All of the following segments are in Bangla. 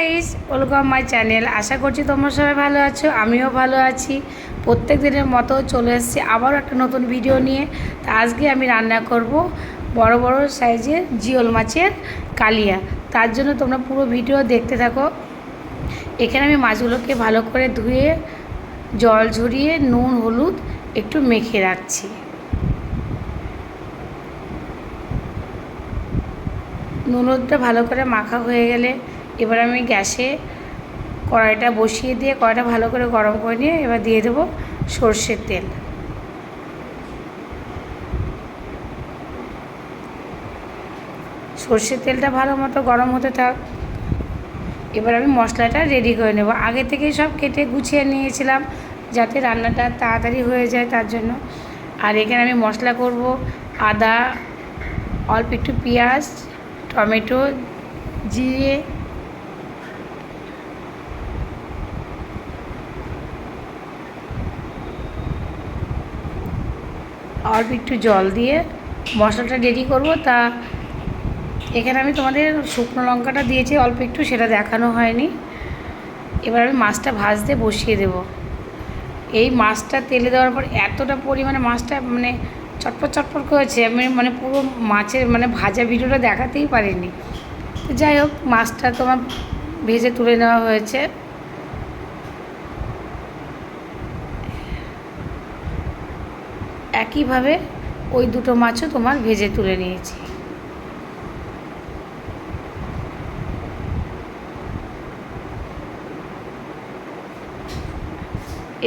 গাইস ওয়েলকাম মাই চ্যানেল আশা করছি তোমরা সবাই ভালো আছো, আমিও ভালো আছি। প্রত্যেক দিনের মতো চলে এসেছি আবারও একটা নতুন ভিডিও নিয়ে। তা আজকে আমি রান্না করব বড় বড় সাইজের জিওল মাছের কালিয়া। তার জন্য তোমরা পুরো ভিডিও দেখতে থাকো। এখানে আমি মাছগুলোকে ভালো করে ধুয়ে, জল ঝরিয়ে, নুন, হলুদ একটু মেখে রাখছি। নুন, হলুদটা ভালো করে মাখা হয়ে গেলে এবার আমি গ্যাসে কড়াইটা বসিয়ে দিয়ে কড়াইটা ভালো করে গরম করে নিয়ে এবার দিয়ে দেবো সর্ষের তেল। সর্ষের তেলটা ভালো মতো গরম হতে থাক। এবার আমি মশলাটা রেডি করে নেব। আগে থেকেই সব কেটে গুছিয়ে নিয়েছিলাম যাতে রান্নাটা তাড়াতাড়ি হয়ে যায় তার জন্য। আর এখানে আমি মশলা করব আদা, অল্প একটু পেঁয়াজ, টমেটো, জিরে অল্প একটু জল দিয়ে মশলাটা রেডি করব। তা এখানে আমি তোমাদের শুকনো লঙ্কাটা দিয়েছি, অল্প একটু, সেটা দেখানো হয়নি। এবার আমি মাছটা ভাজতে বসিয়ে দেব। এই মাছটা তেলে দেওয়ার পর এতটা পরিমাণে মাছটা মানে চটপট চটপট করেছে, আমি মানে পুরো মাছের মানে ভাজা ভিডিওটা দেখাতেই পারিনি। যাই হোক, মাছটা তোমার ভেজে তুলে নেওয়া হয়েছে। একইভাবে ওই দুটো মাছও তোমার ভেজে তুলে নিয়েছি।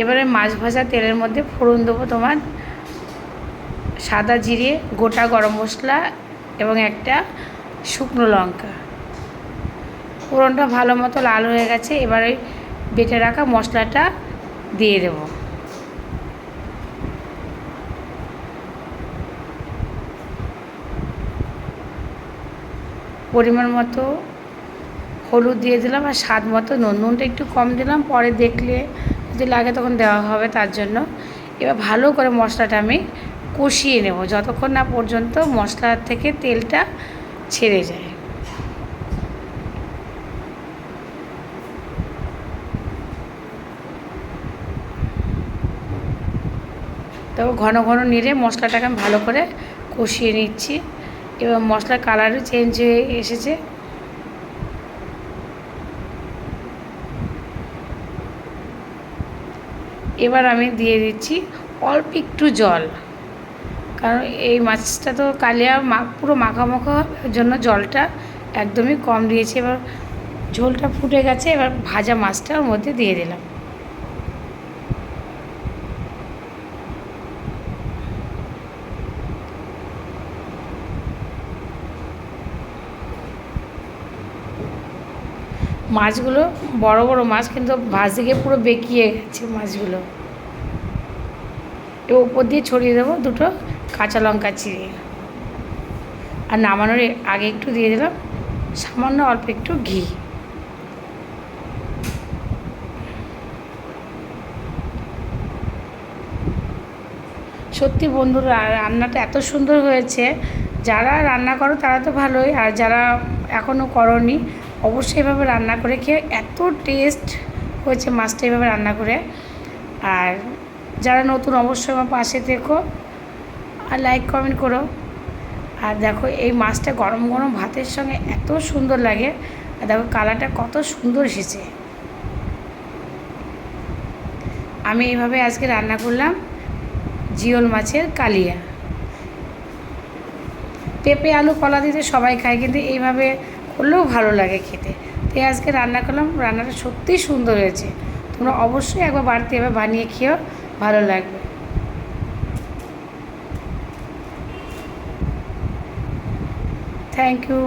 এবারে মাছ ভাজা তেলের মধ্যে ফোড়ন দেবো তোমার সাদা জিরে, গোটা গরম মশলা এবং একটা শুকনো লঙ্কা। ফোড়নটা ভালো মতো লাল হয়ে গেছে, এবারে বেটে রাখা মশলাটা দিয়ে দেব। পরিমাণ মতো হলুদ দিয়ে দিলাম আর স্বাদ মতো নুন। নুনটা একটু কম দিলাম, পরে দেখলে যদি লাগে তখন দেওয়া হবে তার জন্য। এবার ভালো করে মশলাটা আমি কষিয়ে নেব, যতক্ষণ না পর্যন্ত মশলার থেকে তেলটা ছেড়ে যায়। তো ঘন ঘন নেড়ে মশলাটাকে আমি ভালো করে কষিয়ে নিচ্ছি। এবার মশলার কালারও চেঞ্জ হয়ে এসেছে। এবার আমি দিয়ে দিচ্ছি অল্প একটু জল। কারণ এই মাছটা তো কালিয়া মা, পুরো মাখা মাখা হবে জন্য জলটা একদমই কম দিয়েছি। এবার ঝোলটা ফুটে গেছে, এবার ভাজা মাছটা ওর মধ্যে দিয়ে দিলাম। মাছগুলো, বড় বড় মাছ, কিন্তু ভাজতে গিয়ে পুরো বেঁকিয়ে গেছে মাছগুলো। এ উপর দিয়ে ছড়িয়ে দেবো দুটো কাঁচা লঙ্কা চিড়ে। আর নামানোর আগে একটু দিয়ে দিলাম সামান্য অল্প একটু ঘি। সত্যি বন্ধুরা, রান্নাটা এত সুন্দর হয়েছে। যারা রান্না করো তারা তো ভালোই, আর যারা এখনও করনি অবশ্যই এভাবে রান্না করে খেয়ে এত টেস্ট হয়েছে মাছটা এভাবে রান্না করে। আর যারা নতুন অবশ্যই আমার পাশে থেকো আর লাইক কমেন্ট করো। আর দেখো এই মাছটা গরম গরম ভাতের সঙ্গে এত সুন্দর লাগে। আর দেখো কালারটা কত সুন্দর এসেছে। আমি এইভাবে আজকে রান্না করলাম জিওল মাছের কালিয়া। পেঁপে, আলু, কলা দিতে সবাই খায়, কিন্তু এইভাবে করলেও ভালো লাগে খেতে। তাই আজকে রান্না করলাম, রান্নাটা সত্যিই সুন্দর হয়েছে। তোমরা অবশ্যই একবার বাড়িতে এবার বানিয়ে খেয়েও ভালো লাগবে। Thank you